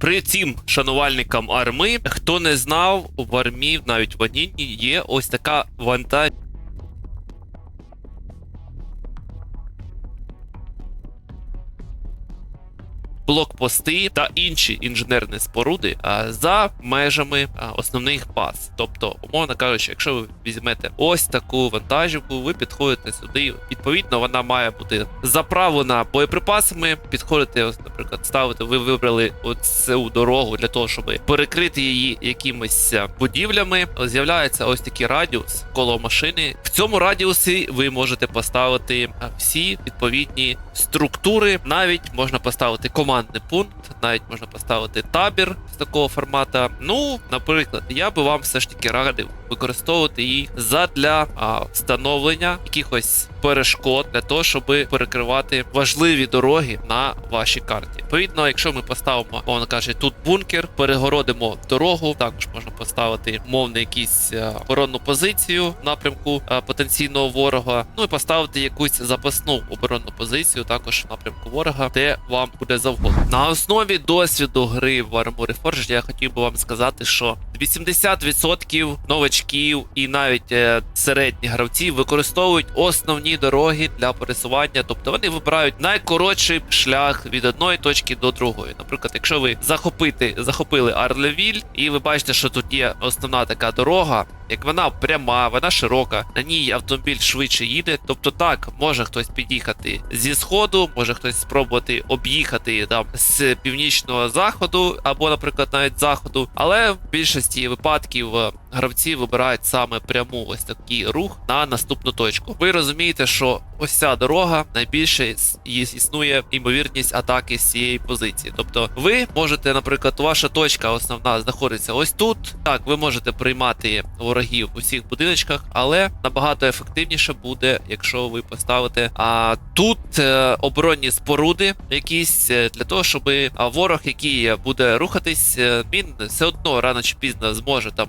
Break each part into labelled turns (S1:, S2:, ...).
S1: При цім шанувальникам арми, хто не знав, в армії навіть в Аніні є ось така вантаж. Блокпости та інші інженерні споруди за межами основних баз. Тобто, умовно кажучи, якщо ви візьмете ось таку вантажівку, ви підходите сюди. Відповідно, вона має бути заправлена боєприпасами. Підходите, ось, наприклад, ставити. Ви вибрали оцю дорогу для того, щоб перекрити її якимись будівлями. З'являється ось такий радіус коло машини. В цьому радіусі ви можете поставити всі відповідні структури. Навіть можна поставити командний пункт, навіть можна поставити табір з такого формата. Ну, наприклад, я би вам все ж таки радив використовувати її задля а, встановлення якихось перешкод для того, щоб перекривати важливі дороги на вашій карті. Відповідно, якщо ми поставимо, мовно каже, тут бункер, перегородимо дорогу. Також можна поставити мовно якісь а, оборонну позицію в напрямку а, потенційного ворога. Ну і поставити якусь запасну оборонну позицію також в напрямку ворога, де вам буде завгодно. На основі досвіду гри в Armored Forge я хотів би вам сказати, що 80% новачків і навіть е, середні гравці використовують основні дороги для пересування, тобто вони вибирають найкоротший шлях від одної точки до другої. Наприклад, якщо ви захопити, захопили Арлевіль, і ви бачите, що тут є основна така дорога, як вона пряма, вона широка, на ній автомобіль швидше їде. Тобто, так може хтось під'їхати зі сходу, може хтось спробувати об'їхати там з північного заходу, або, наприклад, навіть заходу. Але в більшості випадків гравці вибирають саме пряму ось такий рух на наступну точку. Ви розумієте, що ось ця дорога найбільше іс- іс- існує ймовірність атаки з цієї позиції. Тобто, ви можете, наприклад, ваша точка основна знаходиться ось тут. Так, ви можете приймати ворогів у всіх будиночках, але набагато ефективніше буде, якщо ви поставите а тут е, оборонні споруди, якісь е, для того, щоб ворог, який буде рухатись, е, він все одно рано чи пізно зможе там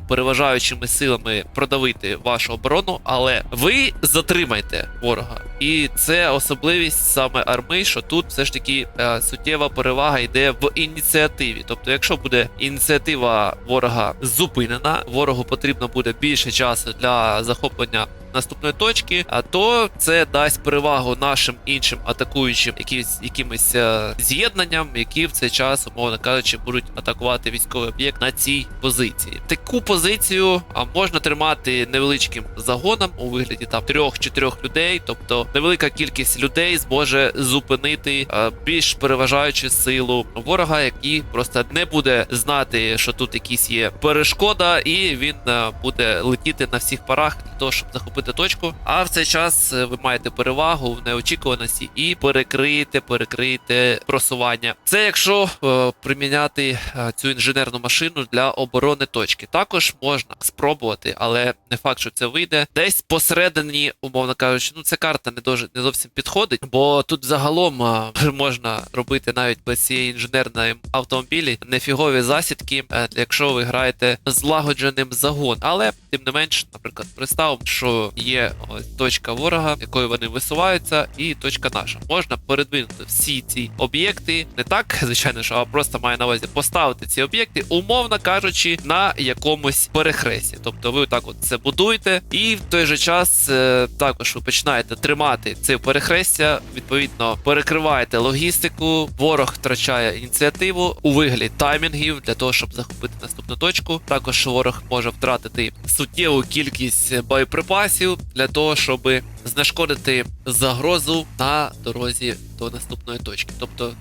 S1: переважаючими силами продавити вашу оборону, але ви затримайте ворога. І це особливість саме арми, що тут все ж таки е, суттєва перевага йде в ініціативі. Тобто, якщо буде ініціатива ворога зупинена, ворогу потрібно буде більше часу для захоплення наступної точки, а то це дасть перевагу нашим іншим атакуючим якимось, якимось е, з'єднанням, які в цей час, умовно кажучи, будуть атакувати військовий об'єкт на цій позиції. Таку позицію можна тримати невеличким загоном у вигляді там трьох-чотирьох людей, тобто невелика кількість людей зможе зупинити е, більш переважаючу силу ворога, який просто не буде знати, що тут якісь є перешкода, і він е, буде летіти на всіх парах для того, щоб захопити точку. А в цей час е, ви маєте перевагу в неочікуваності і перекриєте, перекриєте просування. Це якщо е, приміняти е, цю інженерну машину для оборони точки. Також можна спробувати, але не факт, що це вийде. Десь посередині, умовно кажучи, ну ця карта не дуже не зовсім підходить, бо тут загалом е, можна робити навіть без цієї інженерної автомобілі нефігові засідки, е, якщо ви граєте злагодженим загон. Але тим не менш, наприклад, представимо, що є ось точка ворога, якою вони висуваються, і точка наша. Можна передвинути всі ці об'єкти, не так, звичайно, що а просто маю на увазі поставити ці об'єкти, умовно кажучи, на якомусь перехресті. Тобто ви так от це будуєте, і в той же час е, також ви починаєте тримати це перехрестя, відповідно перекриваєте логістику, ворог втрачає ініціативу у вигляді таймінгів для того, щоб захопити наступну точку. Також ворог може втратити суттєву кількість боєприпасів для того, щоб знешкодити загрозу на дорозі до наступної точки. Тобто,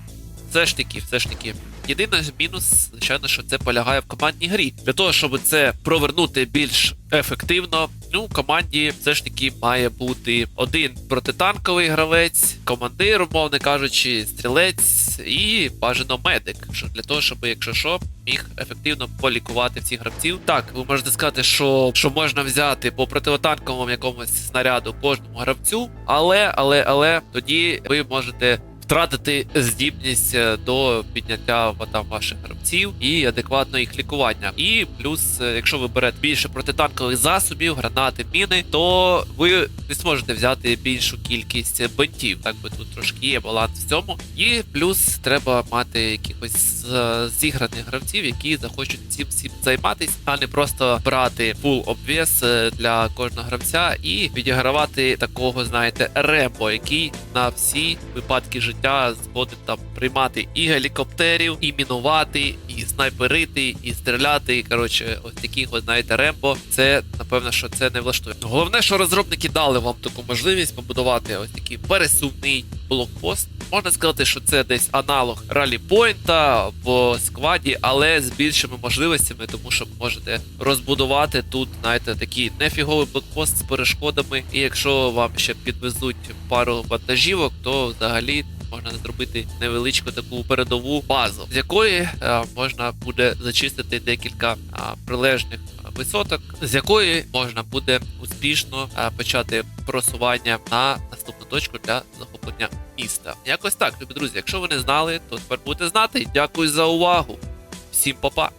S1: все ж таки, все ж таки. Єдиний мінус, звичайно, що це полягає в командній грі. Для того, щоб це провернути більш ефективно, ну, команді все ж таки має бути один протитанковий гравець, командир, умовно кажучи, стрілець і бажано медик. Для того, щоб, якщо що, міг ефективно полікувати всіх гравців. Так, ви можете сказати, що, що можна взяти по противотанковому якомусь снаряду кожному гравцю, але, але, але тоді ви можете втратити здібність е, до підняття там ваших гравців і адекватно їх лікування. І плюс, е, якщо ви берете більше протитанкових засобів, гранати, міни, то ви не зможете взяти більшу кількість бентів. Так би тут трошки є баланс в цьому. І плюс треба мати якихось е, зіграних гравців, які захочуть цим всім займатися, а не просто брати фул обвес е, для кожного гравця і відігравати такого, знаєте, рембо, який на всі випадки життя згоден там приймати і гелікоптерів, і мінувати, і снайперити, і стріляти. Коротше, ось таких, от, знаєте, рембо. Це напевно, що це не влаштує. Головне, що розробники дали вам таку можливість побудувати ось такий пересувний блокпост. Можна сказати, що це десь аналог ралі Пойнта в скваді, але з більшими можливостями, тому що можете розбудувати тут, знаєте, такий нефіговий блокпост з перешкодами. І якщо вам ще підвезуть пару вантажівок, то взагалі. Можна зробити невеличку таку передову базу, з якої е, можна буде зачистити декілька а, прилежних висоток, з якої можна буде успішно е, почати просування на наступну точку для захоплення міста. Якось так, любі друзі. Якщо ви не знали, то тепер будете знати. Дякую за увагу. Всім па-па!